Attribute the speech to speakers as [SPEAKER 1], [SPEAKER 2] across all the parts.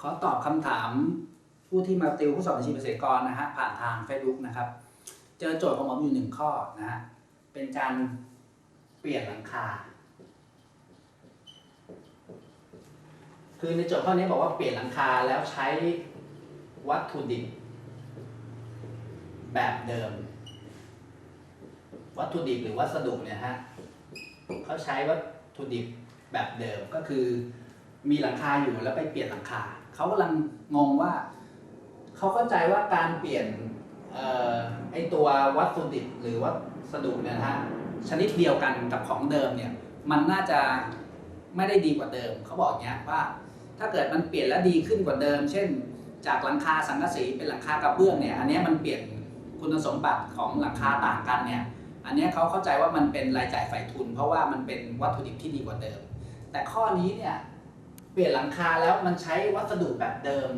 [SPEAKER 1] ขอตอบคำถามผู้ที่มาติวผู้สอบบัญชีเกษตรกรนะฮะผ่านทาง Facebook นะครับ เจอโจทย์ของผมอยู่หนึ่งข้อนะฮะเป็นการเปลี่ยนหลังคา คือในโจทย์ข้อนี้บอกว่าเปลี่ยนหลังคาแล้วใช้วัตถุดิบแบบเดิม วัตถุดิบหรือวัสดุเนี่ยฮะเขาใช้วัตถุดิบแบบเดิมก็คือ มีหลังคาอยู่แล้วไปเปลี่ยนหลังคาเขากำลังงงว่าเขาเข้าใจว่าการเปลี่ยนออไอตัววัตถุหรือวัสดุเนี่ยนะฮะชนิดเดียวกันกับของเดิมเนี่ยมันน่าจะไม่ได้ดีกว่าเดิมเขาบอกเงี้ยว่า ถ้าเกิดมันเปลี่ยนแล้วดีขึ้นกว่าเดิม เช่น จากหลังคาสังกะสีเป็นหลังคากระเบื้องเนี่ยอันเนี้ยมันเปลี่ยนคุณสมบัติของหลังคาต่างกันเนี่ยอันเนี้ยเขาเข้าใจว่ามันเป็นรายจ่ายฝ่ายทุน เพราะว่ามันเป็นวัตถุดิบที่ดีกว่าเดิม แต่ข้อนี้เนี่ย เปลี่ยนหลังคาแล้วมันใช้วัสดุแบบเดิม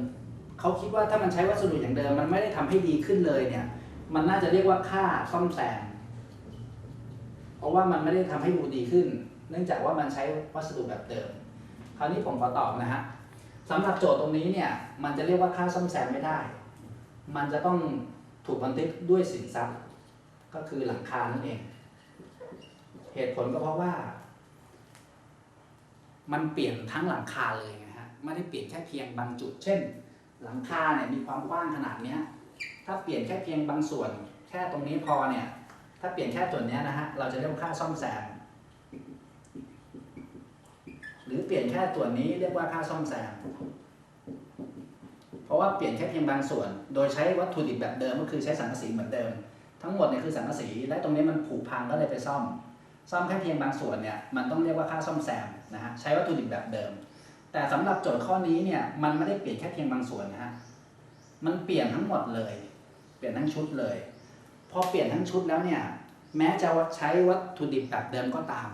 [SPEAKER 1] เขาคิดว่าถ้ามันใช้วัสดุอย่างเดิม มันไม่ได้ทำให้ดีขึ้นเลยเนี่ย มันน่าจะเรียกว่าค่าซ่อมแซม เพราะว่ามันไม่ได้ทำให้ดูดีขึ้น เนื่องจากว่ามันใช้วัสดุแบบเดิม คราวนี้ผมขอตอบนะฮะสำหรับโจทย์ตรงนี้เนี่ย มันจะเรียกว่าค่าซ่อมแซมไม่ได้ มันจะต้องถูกบันทึกด้วยสินทรัพย์ ก็คือหลังคานั่นเอง เหตุผลก็เพราะว่า มันเปลี่ยนทั้งหลังคาเลยนะฮะไม่ได้เปลี่ยนแค่เพียงบางจุด เช่น หลังคาเนี่ยมีความกว้างขนาดเนี้ยถ้าเปลี่ยนแค่เพียงบางส่วน แค่ตรงนี้พอเนี่ย ถ้าเปลี่ยนแค่ส่วนนี้นะฮะเราจะเรียกว่าค่าซ่อมแซมหรือเปลี่ยนแค่ส่วนนี้เรียกว่าค่าซ่อมแซมเพราะว่าเปลี่ยนแค่เพียงบางส่วน โดยใช้วัตถุดิบแบบเดิมก็คือใช้สังกะสีเหมือนเดิม ทั้งหมดเนี่ยคือสังกะสีและตรงนี้มันผุพังก็เลยไปซ่อม ซ่อมแค่เพียงบางส่วนเนี่ยมันต้องเรียกว่าค่าซ่อมแซมนะฮะใช้วัตถุดิบแบบเดิม แต่สำหรับโจทย์ข้อนี้เนี่ยมันไม่ได้เปลี่ยนแค่เพียงบางส่วนนะฮะมันเปลี่ยนทั้งหมดเลย เปลี่ยนทั้งชุดเลยพอเปลี่ยนทั้งชุดแล้วเนี่ยแม้จะใช้วัตถุดิบแบบเดิมก็ตาม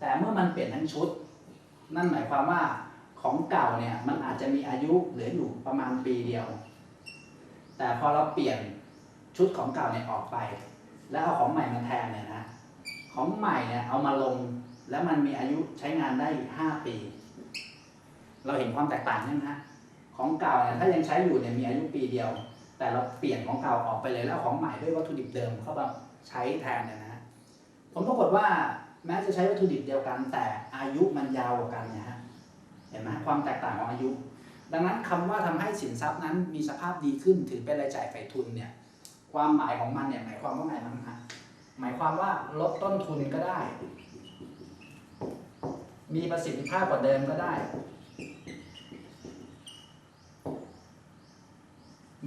[SPEAKER 1] แต่เมื่อมันเปลี่ยนทั้งชุด นั่นหมายความว่าของเก่าเนี่ยมันอาจจะมีอายุเหลืออยู่ประมาณปีเดียว แต่พอเราเปลี่ยนชุดของเก่าเนี่ยออกไป แล้วเอาของใหม่มาแทนเนี่ยนะ ของใหม่เนี่ยเอามาลง แล้วมันมีอายุใช้งานได้ห้าปี เราเห็นความแตกต่างใช่ไหมฮะของเก่าเนี่ยถ้ายังใช้อยู่เนี่ยมีอายุปีเดียว แต่เราเปลี่ยนของเก่าออกไปเลยแล้วของใหม่ด้วยวัตถุดิบเดิมเข้ามาใช้แทนเนี่ยนะผลปรากฏว่าแม้จะใช้วัตถุดิบเดียวกัน แต่อายุมันยาวกว่ากันนะฮะเห็นไหมความแตกต่างของอายุ ดังนั้นคำว่าทำให้สินทรัพย์นั้นมีสภาพดีขึ้นถือเป็นรายจ่ายฝ่ทุนเนี่ยความหมายของมันเนี่ยหมายความว่าไงบ้างฮะ หมายความว่าลดต้นทุนก็ได้ มีประสิทธิภาพกว่าเดิมก็ได้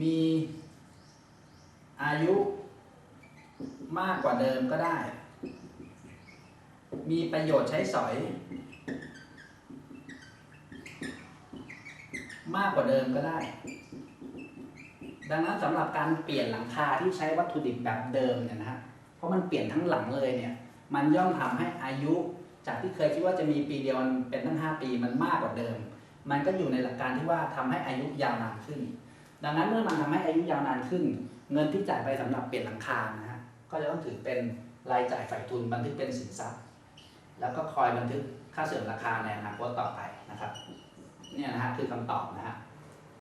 [SPEAKER 1] มีอายุมากกว่าเดิมก็ได้ มีประโยชน์ใช้สอย มากกว่าเดิมก็ได้ ดังนั้นสำหรับการเปลี่ยนหลังคาที่ใช้วัตถุดิบแบบเดิมเนี่ยนะฮะ เพราะมันเปลี่ยนทั้งหลังเลยเนี่ย มันย่อมทำให้อายุ จากที่เคยคิดว่าจะมีปีเดียวมันเป็นตั้ง 5 ปีมันมากกว่าเดิม มันก็อยู่ในหลักการที่ว่าทำให้อายุยาวนานขึ้น ดังนั้นเมื่อมันทำให้อายุยาวนานขึ้น เงินที่จ่ายไปสำหรับเปลี่ยนหลังคานะฮะก็จะต้องถือเป็นรายจ่ายฝ่ายทุนบันทึกเป็นสินทรัพย์ แล้วก็คอยบันทึกค่าเสื่อมราคาในอนาคตต่อไปนะครับ เนี่ยนะฮะคือคำตอบนะฮะ